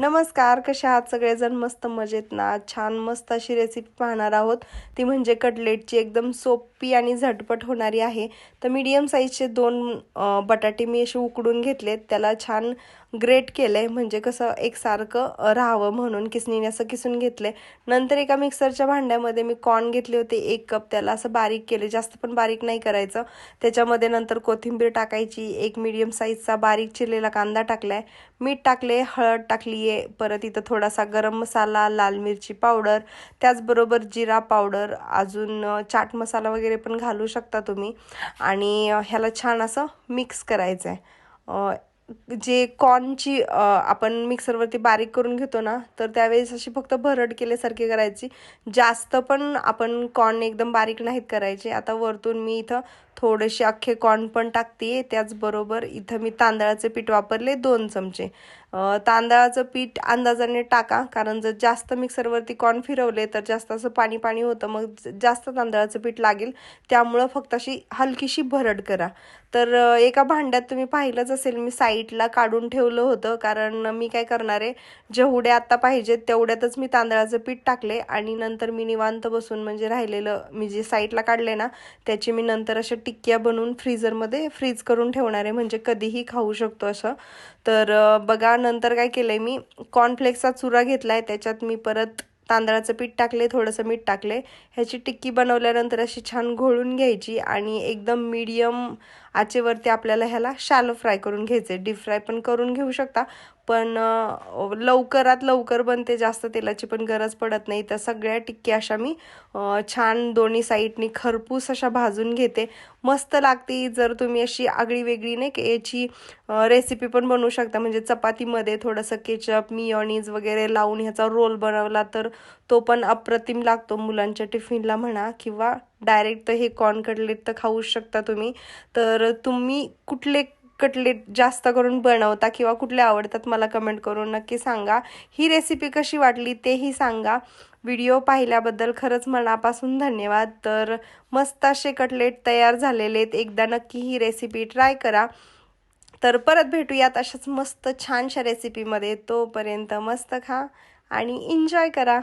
नमस्कार कसे आहात सगळेजण? मस्त मजेत ना? छान मस्त अशी रेसिपी पाहणार आहोत. ती म्हणजे कटलेटची एकदम सोपी आणि झटपट होणारी आहे. तर मीडियम साईजचे दोन बटाटे मी असे उकडून घेतलेत. त्याला छान ग्रेट केलं आहे म्हणजे कसं एकसारखं राहावं म्हणून किसणीने असं किसून घेतलं नंतर एका मिक्सरच्या भांड्यामध्ये मी कॉर्न घेतले होते एक कप. त्याला असं बारीक केले. जास्त पण बारीक नाही करायचं. त्याच्यामध्ये नंतर कोथिंबीर टाकायची एक मीडियम साईजचा बारीक चिरलेला कांदा टाकलाय. मीठ टाकले हळद टाकली आहे परत इथं थोडासा गरम मसाला लाल मिरची पावडर त्याचबरोबर जिरा पावडर अजून चाट मसाला वगैरे पण घालू शकता तुम्ही. आणि ह्याला छान असं मिक्स करायचं आहे जे कॉर्नची आपण मिक्सरवरती बारीक करून घेतो ना तर त्यावेळेस अशी फक्त भरड केल्यासारखी करायची. जास्त पण आपण कॉर्न एकदम बारीक नाहीत करायचे. आता वरतून मी इथं थोडेसे अख्खे कॉर्न पण टाकते त्याचबरोबर इथं मी तांदळाचे पीठ वापरले दोन चमचे. तांदळाचं पीठ अंदाजाने टाका. कारण जर जास्त मिक्सरवरती कॉर्न फिरवले तर जास्त असं पाणी पाणी होतं. मग जास्त तांदळाचं पीठ लागेल. त्यामुळं फक्त अशी हलकीशी भरड करा. तर एका भांड्यात तुम्ही पाहिलंच असेल मी साईडला काढून ठेवलं होतं. कारण मी काय करणार आहे जेवढे आत्ता पाहिजेत तेवढ्यातच मी तांदळाचं पीठ टाकले. आणि नंतर मी निवांत बसून म्हणजे राहिलेलं मी जे साईडला काढले ना त्याची मी नंतर अशा टिक्क्या बनवून फ्रीजरमध्ये फ्रीज करून ठेवणार आहे. म्हणजे कधीही खाऊ शकतो असं. तर बघा नंतर काय केलं आहे मी कॉर्नफ्लेक्सचा चुरा घेतलाय त्याच्यात मी परत तांदळाचं पीठ टाकले थोडंसं मीठ टाकले ह्याची टिक्की बनवल्यानंतर अशी छान घोळून घ्यायची आणि एकदम मीडियम आचेवरती आपल्याला ह्याला शॅलो फ्राय करून घ्यायचे डीप फ्राय पण करून घेऊ शकता पण लवकरात लवकर बनते जास्त तेलाची पण गरज पडत नाही. तर सगळ्या टिक्की अशा मी छान दोन्ही साईडनी खरपूस अशा भाजून घेते. मस्त लागते जर तुम्ही अशी आगळी वेगळी नाही की याची रेसिपी पण बनवू शकता. म्हणजे चपातीमध्ये थोडंसं केचप मियोनीज वगैरे लावून ह्याचा रोल बनवला तर तो पण अप्रतिम लागतो. मुलांच्या टिफिनला म्हणा किंवा डायरेक्ट तर हे कॉर्न कटलेट तर खाऊ शकता तुम्ही. तर तुम्ही कुठले कटलेट जास्त करून बनवता किंवा कुठले आवडतात मला कमेंट करून नक्की सांगा. ही रेसिपी कशी वाटली तेही सांगा. व्हिडिओ पाहिल्याबद्दल खरंच मनापासून धन्यवाद. तर मस्त असे कटलेट तयार झालेले आहेत. एकदा नक्की ही रेसिपी ट्राय करा. तर परत भेटूयात अशाच मस्त छानशा रेसिपीमध्ये तोपर्यंत मस्त खा आणि एन्जॉय करा.